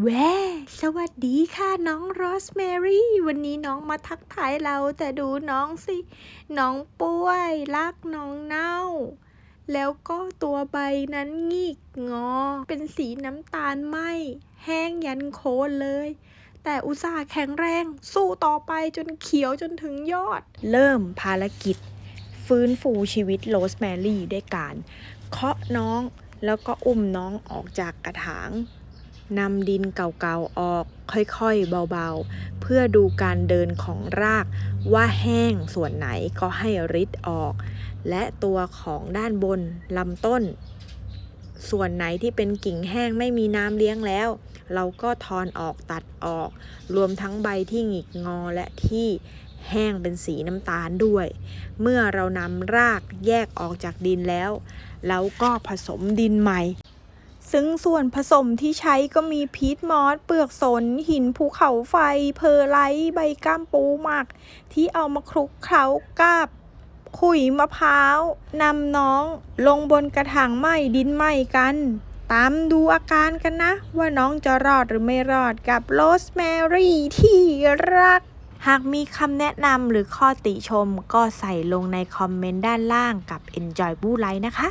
แวสวัสดีค่ะน้องโรสแมรี่ วันนี้น้องมาทักทายเราแต่ดูน้องสิ น้องป่วยรักน้องเน่า แล้วก็ตัวใบนั้นงีกงอ เป็นสีน้ำตาลไหมแห้งยันโคนเลย แต่อุตส่าห์แข็งแรง สู้ต่อไปจนเขียวจนถึงยอด เริ่มภารกิจ ฟื้นฟูชีวิตโรสแมรี่ด้วยการ เคาะน้องแล้วก็อุ้มน้องออกจากกระถาง นำดินเก่าๆออกค่อยๆเบาๆ เพื่อดูการเดินของรากว่าแห้งส่วนไหนก็ให้ริดออก และตัวของด้านบนลำต้น ส่วนไหนที่เป็นกิ่งแห้งไม่มีน้ำเลี้ยงแล้ว เราก็ทอนออกตัดออก รวมทั้งใบที่หงิกงอและที่แห้งเป็นสีน้ำตาลด้วย เมื่อเรานำรากแยกออกจากดินแล้ว เราก็ผสมดินใหม่ ซึ่งส่วนผสมที่ใช้ก็มีพีทมอส เปลือกสน หินภูเขาไฟ เพอร์ไลท์ ใบก้ามปูหมัก ที่เอามาคลุกเคล้ากับขุยมะพร้าวนำน้องลงบนกระถางไหม้ดินไหม้กัน ตามดูอาการกันนะ ว่าน้องจะรอดหรือไม่รอดกับโรสแมรี่ที่รัก หากมีคำแนะนำหรือข้อติชมก็ใส่ลงในคอมเมนต์ด้านล่างกับ Enjoy บูไลนะคะ